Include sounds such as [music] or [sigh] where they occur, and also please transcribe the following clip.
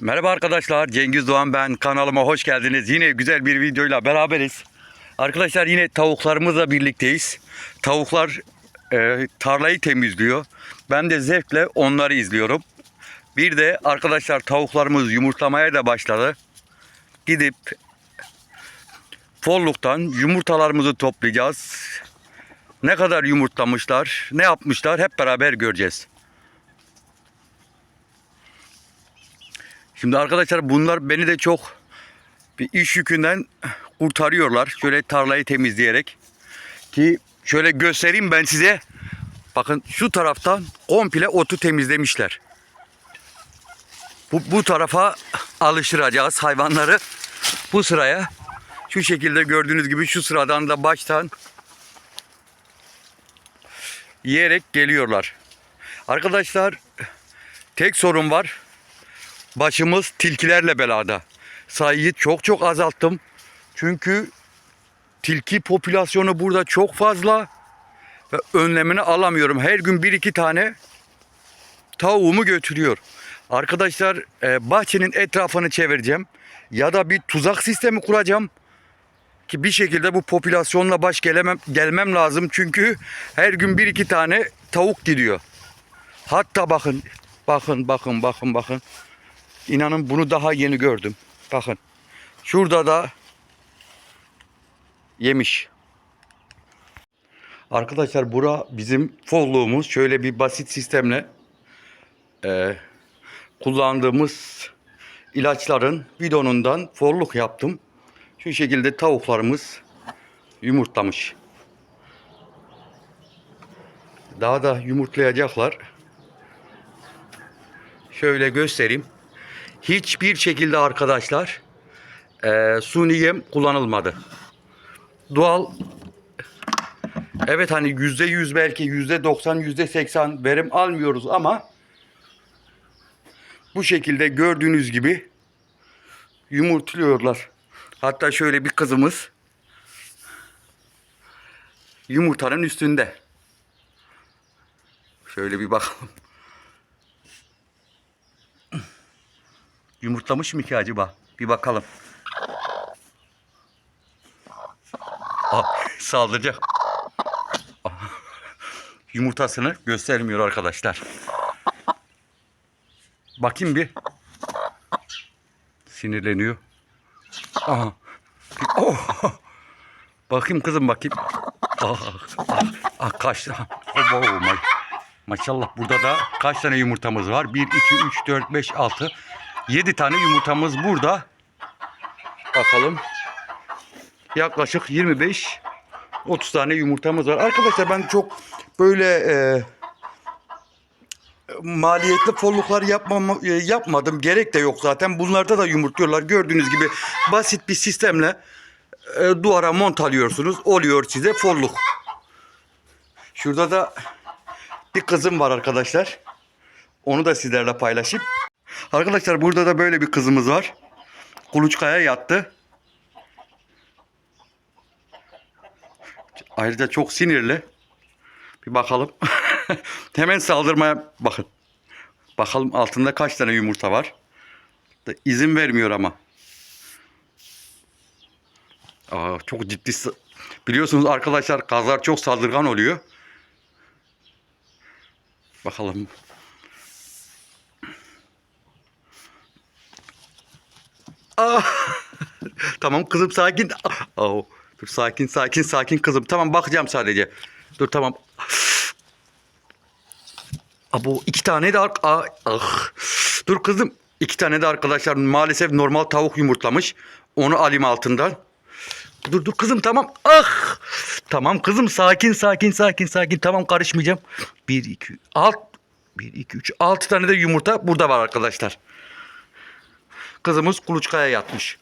Merhaba arkadaşlar Cengiz Doğan ben kanalıma hoş geldiniz. Yine güzel bir videoyla beraberiz. Arkadaşlar yine tavuklarımızla birlikteyiz. Tavuklar e, tarlayı temizliyor. Ben de zevkle onları izliyorum. Bir de arkadaşlar tavuklarımız yumurtlamaya da başladı. Gidip folluktan yumurtalarımızı toplayacağız. Ne kadar yumurtlamışlar, ne yapmışlar hep beraber göreceğiz. Şimdi arkadaşlar bunlar beni de çok bir iş yükünden kurtarıyorlar. Şöyle tarlayı temizleyerek. Ki şöyle göstereyim ben size. Bakın şu taraftan komple otu temizlemişler. Bu, bu tarafa alıştıracağız hayvanları. Bu sıraya şu şekilde gördüğünüz gibi şu sıradan da baştan yiyerek geliyorlar. Arkadaşlar tek sorun var başımız tilkilerle belada. Sayıyı çok çok azalttım. Çünkü tilki popülasyonu burada çok fazla ve önlemini alamıyorum. Her gün bir iki tane tavuğumu götürüyor. Arkadaşlar e, bahçenin etrafını çevireceğim ya da bir tuzak sistemi kuracağım ki bir şekilde bu popülasyonla baş gelemem, gelmem lazım. Çünkü her gün bir iki tane tavuk gidiyor. Hatta bakın, bakın, bakın, bakın, bakın. İnanın bunu daha yeni gördüm. Bakın. Şurada da yemiş. Arkadaşlar bura bizim folluğumuz. Şöyle bir basit sistemle e, kullandığımız ilaçların bidonundan folluk yaptım. Şu şekilde tavuklarımız yumurtlamış. Daha da yumurtlayacaklar. Şöyle göstereyim hiçbir şekilde arkadaşlar e, suni yem kullanılmadı. Doğal evet hani yüzde yüz belki yüzde doksan yüzde seksen verim almıyoruz ama bu şekilde gördüğünüz gibi yumurtluyorlar. Hatta şöyle bir kızımız yumurtanın üstünde. Şöyle bir bakalım. Yumurtlamış mı ki acaba? Bir bakalım. Aa, saldıracak. Aa, Yumurtasını göstermiyor arkadaşlar. Bakayım bir. Sinirleniyor. Aha. Oh. Bakayım kızım bakayım. Ah, ah, ah, kaç tane? Oh, oh, ma- Maşallah burada da kaç tane yumurtamız var? 1, 2, 3, 4, 5, 6, 7 tane yumurtamız burada. Bakalım. Yaklaşık 25 30 tane yumurtamız var. Arkadaşlar ben çok böyle e, maliyetli folluklar yapmam, e, yapmadım. Gerek de yok zaten. Bunlarda da yumurtluyorlar. Gördüğünüz gibi basit bir sistemle e, duvara mont alıyorsunuz. Oluyor size folluk. Şurada da bir kızım var arkadaşlar. Onu da sizlerle paylaşayım. Arkadaşlar burada da böyle bir kızımız var. Kuluçkaya yattı. Ayrıca çok sinirli. Bir bakalım. [laughs] Hemen saldırmaya bakın. Bakalım altında kaç tane yumurta var. İzin vermiyor ama. Aa, çok ciddi. Biliyorsunuz arkadaşlar kazlar çok saldırgan oluyor. Bakalım. [laughs] Tamam kızım sakin. Aa, dur sakin sakin sakin kızım. Tamam bakacağım sadece. Dur tamam. Abo iki tane de ark... Ah. Dur kızım. İki tane de arkadaşlar maalesef normal tavuk yumurtlamış. Onu alayım altından. Dur dur kızım tamam. Ah! Tamam kızım sakin sakin sakin sakin. Tamam karışmayacağım. Bir iki alt. Bir iki üç altı tane de yumurta burada var arkadaşlar. Kızımız kuluçkaya yatmış.